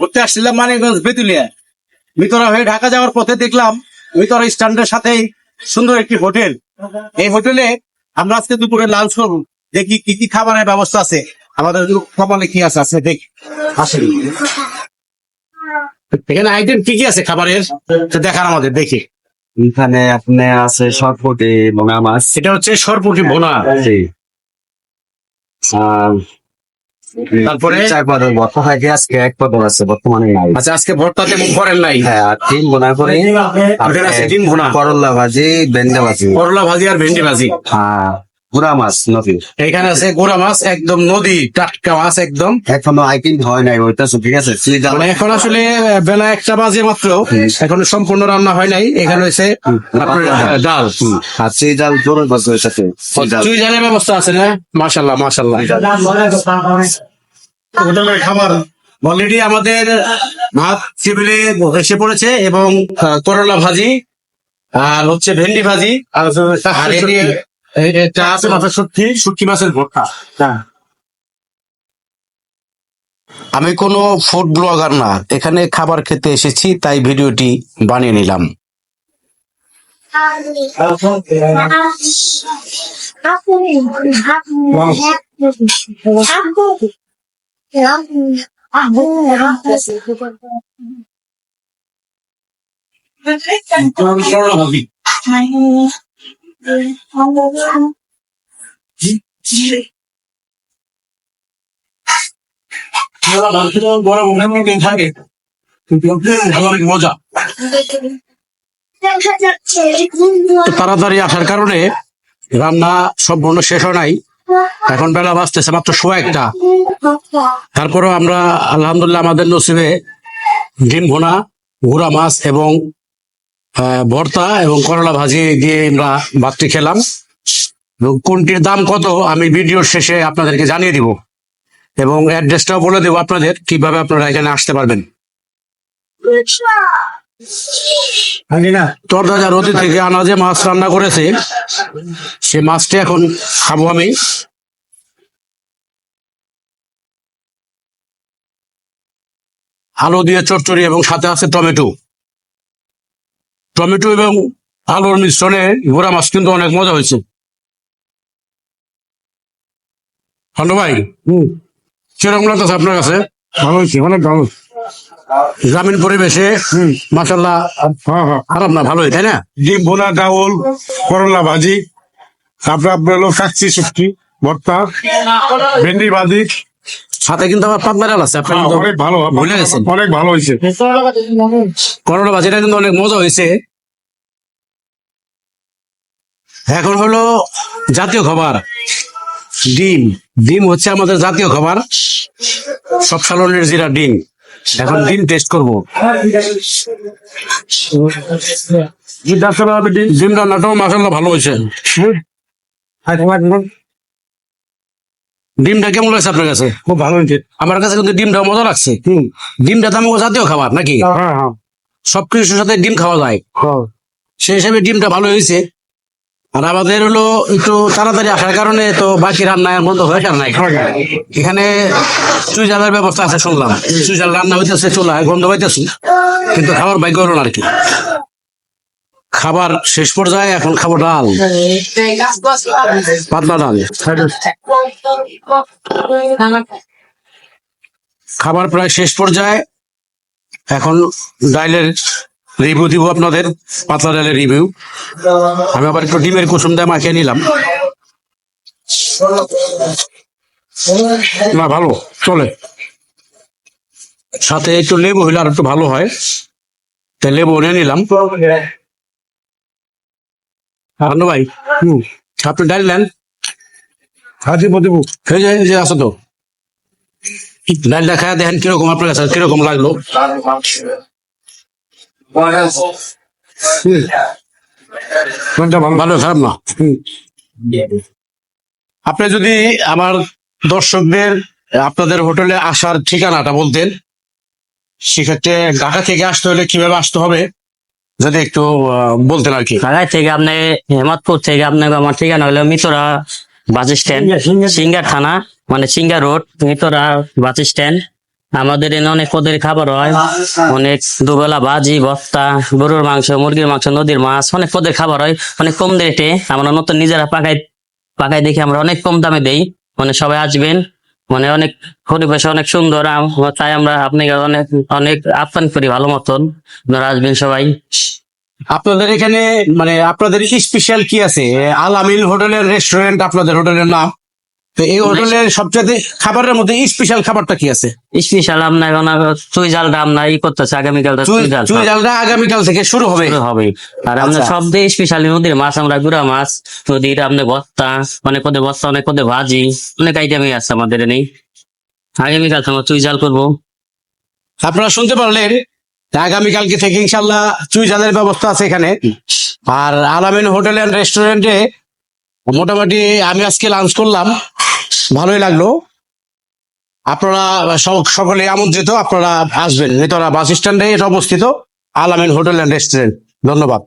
ঘুরতে আসছিলাম মানিকগঞ্জ বেতুলিয়া। মিতরা হয়ে ঢাকা যাওয়ার পথে দেখলাম মিতরা স্ট্যান্ডের সাথেই সুন্দর একটি হোটেল। এই হোটেলে আমরা আজকে দুপুরে লাঞ্চ করব দেখি কি কি খাবারের ব্যবস্থা আছে। আমাদের কপালে কি আছে আছে দেখি। আসেন। এখানে আইটেম কি কি আছে খাবারের? দেখান আমাদের দেখি। এখানে আপনি আছে সরপুটি ভোঙা মাছ সেটা হচ্ছে সরপুটি জি। আর তারপরে? ভর্তা থাকে আজকে এক পদর আছে বর্তমানে নাই। আচ্ছা আজকে ভর্তাতে মুখ ভরেন নাই হ্যাঁ আর ডিম বোনা করে আপনার আছে ডিম বোনা। করলা ভাজি ভেন্ডি ভাজি। করলা ভাজি আর ভেন্ডি ভাজি। হ্যাঁ। গুড়া মাছ নদীর এখানে আছে গোড়া মাছ একদম নদী টাটকা মাছ একদম। এখনও আইটিং হয় নাই ওইটা ঠিক আছে মানে এখন আসলে বেলা একটা বাজে মাত্র। এখন সম্পূর্ণ রান্না হয় নাই। এখানে হয়েছে ডাল। আর সেই জাল জোর বাজে সাথে। চুই জালের ব্যবস্থা আছে না? মাশাল্লাহ মাশাল্লাহ হোটেলের খাবার। অলরেডি আমাদের ভাত টেবিলে এসে পড়েছে এবং করলা ভাজি আর হচ্ছে ভেন্ডি ভাজি আর এটি- এটা আছে মাছের শুটকি শুটকি মাছের ভর্তা। আমি কোনো ফুড ব্লগার না এখানে খাবার খেতে এসেছি তাই ভিডিওটি বানিয়ে নিলাম। করলা তাড়াতাড়ি আসার কারণে রান্না সম্পূর্ণ শেষ হয় নাই। এখন বেলা বাজতেছে মাত্র শো একটা। তারপরেও আমরা আলহামদুলিল্লাহ আমাদের নসিবে ডিম ভোনা ঘোড়া মাছ এবং ভর্তা এবং করলা ভাজি দিয়ে আমরা ভাতটি খেলাম। এবং কোনটির দাম কত আমি ভিডিওর শেষে আপনাদেরকে জানিয়ে দিব। এবং অ্যাড্রেসটাও বলে দেবো আপনাদের কীভাবে আপনারা এখানে আসতে পারবেন। তরদাজা নদী থেকে আনা যে মাছ রান্না করেছে সে মাছটি এখন খাব আমি। আলু দিয়ে চচ্চড়ি এবং সাথে আছে টমেটো। টমেটো এবং আলুর মিশ্রণে ঘোড়া মাছ কিন্তু অনেক মজা হয়েছে। হ্যালো ভাই। কীরকম লাগতেছে আপনার কাছে? ভালো হয়েছে অনেক ভালো। গ্রামীণ পরিবেশে মাসাল্লাহ খারাপ না ভালোই তাই না? ডিম ভোনা ডাউল করলা ভাজি তারপরে আপনার হলো কাচ্চি ভর্তা ভেন্ডি ভাজি। সাথে কিন্তু আমার পাবনার আছে আপনি হ্যাঁ, অনেক ভালো ভুলে গেছেন। অনেক ভালো হয়েছে। করোনা বাজিটা কিন্তু অনেক মজা হয়েছে। এখন হলো জাতীয় খাবার। ডিম। ডিম হচ্ছে আমাদের জাতীয় খাবার। সব সালনের জিরা ডিম। এখন ডিম টেস্ট করব। ডিম রান্নাটাও মাসাল্লাহ ভালো হয়েছে। ডিমটা কেমন লাগছে আপনার কাছে? খুব ভালো হয়েছে। আমার কাছে কিন্তু ডিমটা মজা লাগছে। ডিমটা তো আমাকে জাতীয় খাবার নাকি? হ্যাঁ হ্যাঁ। সবকিছুর সাথে ডিম খাওয়া যায়। হ্যাঁ। সেই হিসাবে ডিমটা ভালো হয়েছে। আর আমাদের হলো একটু তাড়াতাড়ি আসার কারণে তো বাকি রান্নার বন্ধ হয়ে নাই এখানে চুইজালের ব্যবস্থা আছে শুনলাম। চুইজাল রান্না হইতেছে, চুলা গন্ধ হইতেছে কিন্তু খাবার ভাগ্য হলো আর কি খাবার শেষ পর্যায়ে এখন খাব ডাল। পাতলা ডাল। খাবার প্রায় শেষ পর্যায়ে এখন ডাইলের রিভিউ দিব আপনাদের পাতলা ডালের রিভিউ আমি আবার একটু ডিমের কুসুম দিয়ে মাখিয়ে নিলাম। না ভালো চলে। সাথে একটু লেবু হইলে আর একটু ভালো হয়। তাই লেবু নিয়ে নিলাম। আনন্দ ভাই হুম আপনি ডাল নেন? হাজি মদিবু হয়ে যায় যে আছে তো। ডালটা খায় দেখেন কীরকম আপনার কাছে কীরকম লাগল? ভালো ভালো খারাপ না? আপনি যদি আমার দর্শকদের আপনাদের হোটেলে আসার ঠিকানাটা বলতেন সেক্ষেত্রে ঢাকা থেকে আসতে হলে কীভাবে আসতে হবে? যদি একটু আহ, বলতেন আর কি। ঢাকায় থেকে আপনি হেমাদপুর থেকে আপনার আমার ঠিকানা হলো মিতরা বাস স্ট্যান্ড সিঙ্গার থানা মানে সিঙ্গার রোড মিতরা বাস স্ট্যান্ড। আমাদের এখানে অনেক পদের খাবার হয়। অনেক দুবেলা ভাজি ভর্তা গরুর মাংস মুরগির মাংস নদীর মাছ অনেক পদের খাবার হয়। অনেক কম রেটে আমরা নতুন নিজেরা পাকাই পাকাই দেখি আমরা অনেক কম দামে দেই। মানে সবাই আসবেন মানে অনেক পরিবেশ অনেক সুন্দর তাই আমরা আপনাকে অনেক অনেক আপ্যায়ন করি ভালো মতন। আপনারা আসবেন সবাই। আপনাদের এখানে মানে আপনাদের স্পেশাল কি আছে? আল আমিন হোটেলের রেস্টুরেন্ট আপনাদের হোটেলের নাম? তো এই হোটেলের সবচেয়ে খাবারের মধ্যে স্পেশাল খাবারটা কি আছে? স্পেশাল আপনার ওনার চুই জালটা আপনার ই করতেছে আগামীকাল চুই জাল চুই ডালটা আগামীকাল থেকে শুরু হবে। শুরু হবে। আর আমরা আচ্ছা। সব দিয়ে স্পেশালি নদীর মাছ আমরা গুড়া মাছ নদীর আপনার ভর্তা অনেক পদে ভর্তা অনেক পদে ভাজি অনেক আইটেমই আছে আমাদের নেই আগামীকাল আমরা চুই জাল করব। আপনারা শুনতে পারলেন আগামীকালকে থেকে ইনশাল্লাহ চুই জালের ব্যবস্থা আছে এখানে। আর আলামিন হোটেল এন্ড রেস্টুরেন্টে মোটামুটি আমি আজকে লাঞ্চ করলাম। ভালোই লাগল। আপনারা সক- সকলে আমন্ত্রিত, আপনারা আসবেন। নেতরা বাস স্ট্যান্ডে অবস্থিত। আলামিন হোটেল অ্যান্ড রেস্টুরেন্ট। ধন্যবাদ।